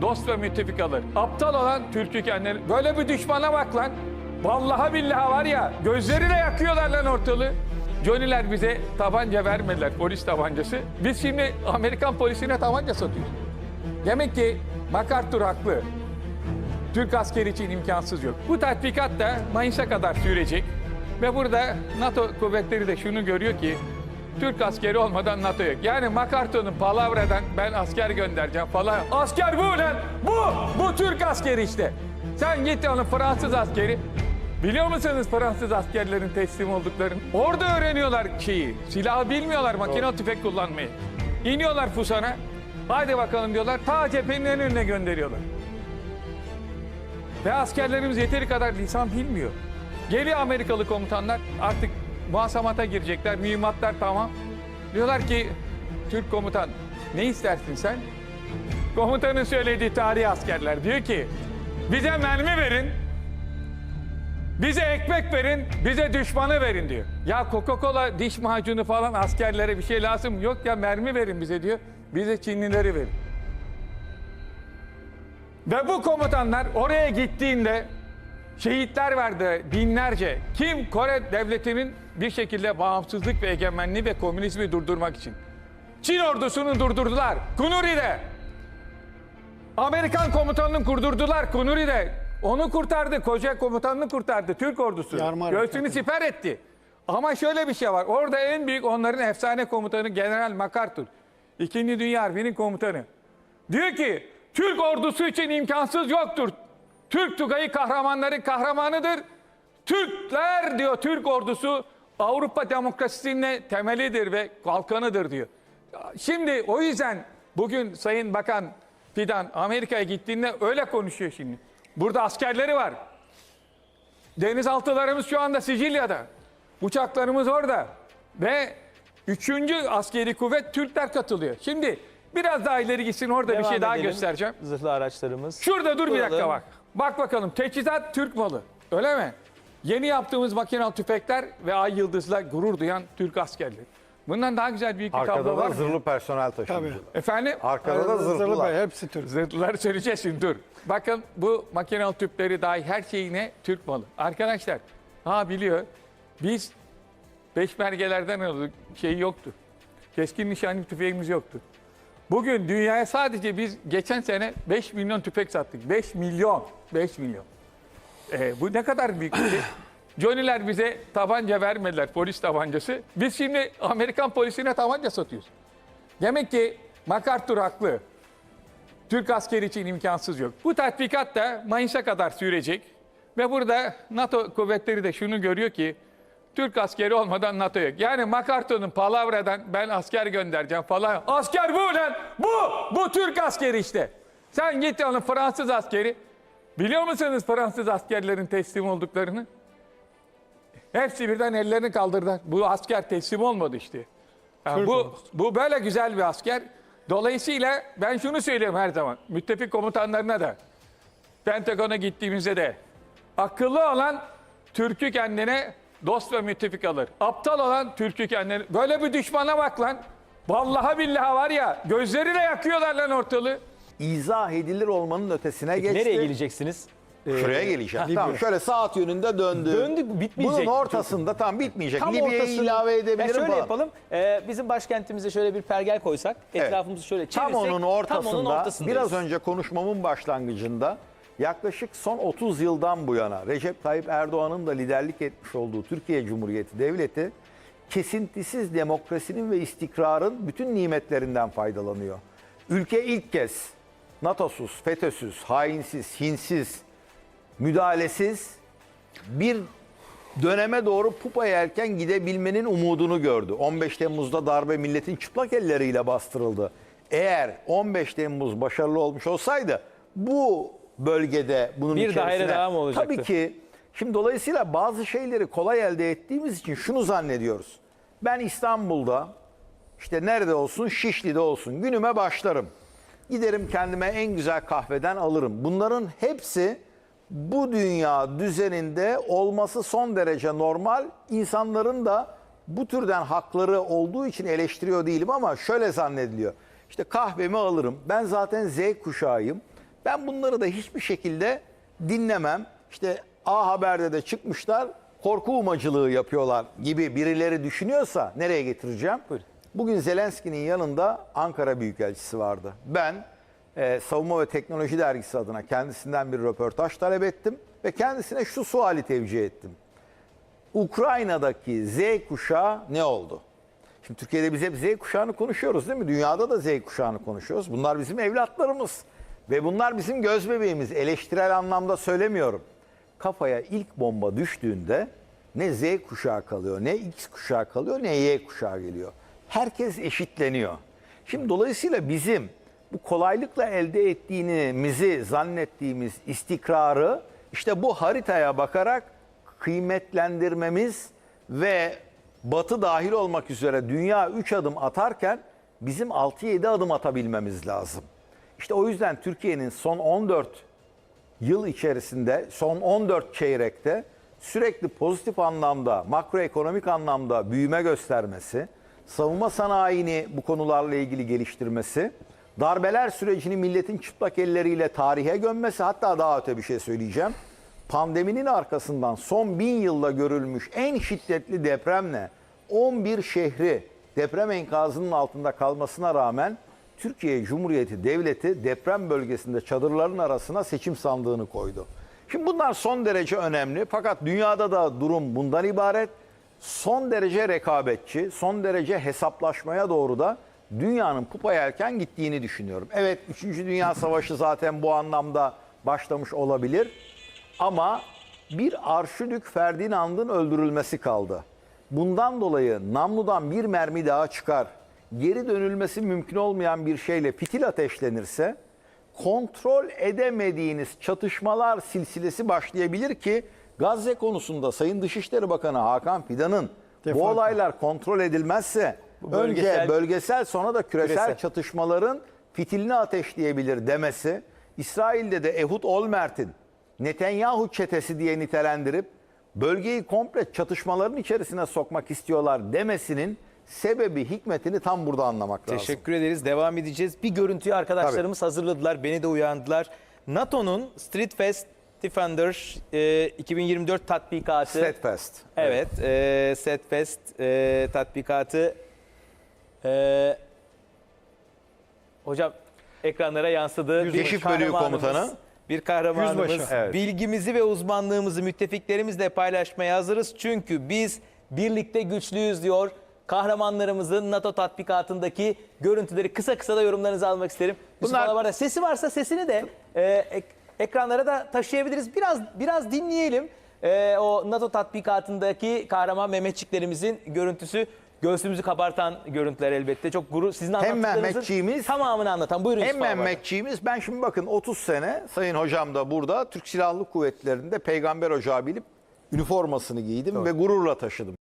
dost ve müttefik alır. Aptal olan Türk'ü kendileri. Böyle bir düşmana bak lan. Vallahi billahi var ya gözleriyle yakıyorlar lan ortalığı. Johnny'ler bize tabanca vermediler, polis tabancası. Biz şimdi Amerikan polisine tabanca satıyoruz. Demek ki MacArthur haklı. Türk askeri için imkansız yok. Bu tatbikat da Mayıs'a kadar sürecek. Ve burada NATO kuvvetleri de şunu görüyor ki Türk askeri olmadan NATO yok. Yani MacArthur'un palavradan ben asker göndereceğim falan. Asker bu lan! Bu! Bu Türk askeri işte. Sen git onun Fransız askeri. Biliyor musunuz Fransız askerlerin teslim olduklarını? Orada öğreniyorlar şeyi. Silahı bilmiyorlar makinalı tüfek kullanmayı. İniyorlar Fusan'a. Haydi bakalım diyorlar. Ta cephenin en önüne gönderiyorlar. Ve askerlerimiz yeteri kadar lisan bilmiyor. Geliyor Amerikalı komutanlar artık muhasamata girecekler. Mühimmatlar tamam. Diyorlar ki Türk komutan ne istersin sen? Komutanın söylediği tarihi askerler diyor ki bize mermi verin. Bize ekmek verin, bize düşmanı verin diyor. Ya Coca-Cola diş macunu falan askerlere bir şey lazım yok ya mermi verin bize diyor. Bize Çinlileri verin. Ve bu komutanlar oraya gittiğinde şehitler verdi binlerce. Kim? Kore devletinin bir şekilde bağımsızlık ve egemenliği ve komünizmi durdurmak için. Çin ordusunu durdurdular. Kunuri'de. Amerikan komutanını kurdurdular Kunuri'de. Onu kurtardı. Koca komutanını kurtardı. Türk ordusu. Yarmar Göğsünü siper etti. Ama şöyle bir şey var. Orada en büyük onların efsane komutanı General MacArthur. İkinci Dünya Harbi'nin komutanı. Diyor ki Türk ordusu için imkansız yoktur. Türk Tugayı kahramanların kahramanıdır. Türkler diyor Türk ordusu Avrupa demokrasisinin temelidir ve kalkanıdır diyor. Şimdi o yüzden bugün Sayın Bakan Fidan Amerika'ya gittiğinde öyle konuşuyor şimdi. Burada askerleri var. Denizaltılarımız şu anda Sicilya'da. Uçaklarımız orada. Ve üçüncü askeri kuvvet Türkler katılıyor. Şimdi biraz daha ileri gitsin orada bir Devam şey daha edelim. göstereceğim. Zırhlı araçlarımız. Şurada dur bir dakika bak. Bak bakalım teçhizat Türk malı. Öyle mi? Yeni yaptığımız makinalı tüfekler ve ay yıldızla gurur duyan Türk askerleri. Bundan daha güzel büyük bir tablo Arkada var da mı? zırhlı personel taşıyıcılar. Efendim? Arkada da Zırhlı zırhlılar. Bey, hepsi Türk. Zırhlıları söyleyeceğiz şimdi dur. Bakın bu makinalı tüpleri dahi her şeyine Türk malı. Arkadaşlar ha biliyor biz peşmergelerden alıyorduk şey yoktu. Keskin nişancı tüfeğimiz yoktu. Bugün dünyaya sadece biz geçen sene 5 milyon tüfek sattık. 5 milyon. 5 milyon. Ee, bu ne kadar büyük bir şey. Johnny'ler bize tabanca vermediler, polis tabancası. Biz şimdi Amerikan polisine tabanca satıyoruz. Demek ki MacArthur haklı. Türk askeri için imkansız yok. Bu tatbikat da Mayıs'a kadar sürecek. Ve burada NATO kuvvetleri de şunu görüyor ki Türk askeri olmadan NATO yok. Yani MacArthur'un palavradan ben asker göndereceğim falan. Asker bu lan! Bu! Bu Türk askeri işte. Sen git onun Fransız askeri. Biliyor musunuz Fransız askerlerin teslim olduklarını? Hepsi birden ellerini kaldırdı. Bu asker teslim olmadı işte. Yani bu, bu böyle güzel bir asker. Dolayısıyla ben şunu söylüyorum her zaman. Müttefik komutanlarına da. Pentagon'a gittiğimizde de. Akıllı olan Türk'ü kendine dost ve müttefik alır. Aptal olan Türk'ü kendine... Böyle bir düşmana bak lan. Vallahi billahi var ya gözleriyle yakıyorlar lan ortalığı. İzah edilir olmanın ötesine geçti. Nereye geleceksiniz? Ee, Şuraya geleceğim. Tamam şöyle saat yönünde döndü. Döndük, bitmeyecek. Bunun ortasında tam bitmeyecek. Tam Libya'yı ortasını- ilave Ya edebilirim şöyle falan. yapalım. Ee, bizim başkentimize şöyle bir pergel koysak, Evet. etrafımızı şöyle Tam çevirsek. onun ortasında, tam onun ortasındayız. biraz önce konuşmamın başlangıcında yaklaşık son 30 yıldan bu yana Recep Tayyip Erdoğan'ın da liderlik etmiş olduğu Türkiye Cumhuriyeti Devleti kesintisiz demokrasinin ve istikrarın bütün nimetlerinden faydalanıyor. Ülke ilk kez NATO'suz, FETÖ'süz, hainsiz, hinsiz, müdahalesiz bir döneme doğru pupa yelken gidebilmenin umudunu gördü. 15 Temmuz'da darbe milletin çıplak elleriyle bastırıldı. Eğer 15 Temmuz başarılı olmuş olsaydı bu bölgede bunun Bir daire daha mı olacaktı? Tabii ki şimdi dolayısıyla bazı şeyleri kolay elde ettiğimiz için şunu zannediyoruz. Ben İstanbul'da işte nerede olsun Şişli'de olsun günüme başlarım. Giderim kendime en güzel kahveden alırım. Bunların hepsi bu dünya düzeninde olması son derece normal. İnsanların da bu türden hakları olduğu için eleştiriyor değilim ama şöyle zannediliyor. İşte kahvemi alırım. Ben zaten Z kuşağıyım Ben bunları da hiçbir şekilde dinlemem. İşte A Haber'de de çıkmışlar korku umacılığı yapıyorlar gibi birileri düşünüyorsa nereye getireceğim? Buyurun. Bugün Zelenski'nin yanında Ankara Büyükelçisi vardı. Ben e, Savunma ve Teknoloji Dergisi adına kendisinden bir röportaj talep ettim ve kendisine şu suali tevcih ettim. Ukrayna'daki Z kuşağı ne oldu? Şimdi Türkiye'de biz hep Z kuşağını konuşuyoruz değil mi? Dünyada da Z kuşağını konuşuyoruz. Bunlar bizim evlatlarımız ve bunlar bizim göz bebeğimiz. Eleştirel anlamda söylemiyorum. Kafaya ilk bomba düştüğünde ne Z kuşağı kalıyor, ne X kuşağı kalıyor, ne Y kuşağı geliyor. Herkes eşitleniyor. Şimdi dolayısıyla bizim bu kolaylıkla elde ettiğimizi zannettiğimiz istikrarı işte bu haritaya bakarak kıymetlendirmemiz ve Batı dahil olmak üzere dünya 3 adım atarken bizim 6-7 adım atabilmemiz lazım. İşte o yüzden Türkiye'nin son 14 yıl içerisinde, son 14 çeyrekte sürekli pozitif anlamda, makroekonomik anlamda büyüme göstermesi, savunma sanayini bu konularla ilgili geliştirmesi, darbeler sürecini milletin çıplak elleriyle tarihe gömmesi, hatta daha öte bir şey söyleyeceğim pandeminin arkasından son bin yılda görülmüş en şiddetli depremle 11 şehri deprem enkazının altında kalmasına rağmen Türkiye Cumhuriyeti Devleti deprem bölgesinde çadırların arasına seçim sandığını koydu. Şimdi bunlar son derece önemli fakat dünyada da durum bundan ibaret. Son derece rekabetçi, son derece hesaplaşmaya doğru da dünyanın pupa yelken gittiğini düşünüyorum. Evet 3. Dünya Savaşı zaten bu anlamda başlamış olabilir. Ama bir Arşidük Ferdinand'ın öldürülmesi kaldı. Bundan dolayı namludan bir mermi daha çıkar. Geri dönülmesi mümkün olmayan bir şeyle fitil ateşlenirse kontrol edemediğiniz çatışmalar silsilesi başlayabilir ki Gazze konusunda Sayın Dışişleri Bakanı Hakan Fidan'ın bu olaylar kontrol edilmezse Bu bölgesel- önce bölgesel sonra da küresel, Küresel. çatışmaların fitilini ateşleyebilir demesi, İsrail'de de Ehud Olmert'in Netanyahu çetesi diye nitelendirip bölgeyi komple çatışmaların içerisine sokmak istiyorlar demesinin sebebi, hikmetini tam burada anlamak lazım. Teşekkür ederiz. Devam edeceğiz. Bir görüntüyü arkadaşlarımız hazırladılar. Beni de uyandılar. NATO'nun Street Fest Defender e, 2024 tatbikatı. Steadfast. Evet, e, Setfest e, tatbikatı. E, hocam ekranlara yansıdı. Bir Keşif Bölüğü kahramanımız- Komutanı. Bir kahramanımız. Yüzbaşı. Evet. Bilgimizi ve uzmanlığımızı müttefiklerimizle paylaşmaya hazırız. Çünkü biz birlikte güçlüyüz diyor. Kahramanlarımızın NATO tatbikatındaki görüntüleri kısa kısa da yorumlarınızı almak isterim. Bunlar- Alabar'da sesi varsa sesini de e, ek- ekranlara da taşıyabiliriz. Biraz biraz dinleyelim. E, o NATO tatbikatındaki kahraman Mehmetçiklerimizin görüntüsü göğsümüzü kabartan görüntüler elbette. Çok gurur sizin anlattıklarınızın tamamını anlatan. Buyurun Alabar. Mehmetçiğimiz ben şimdi bakın 30 sene Sayın Hocam da burada Türk Silahlı Kuvvetleri'nde peygamber ocağı bilip üniformasını giydim ve gururla taşıdım.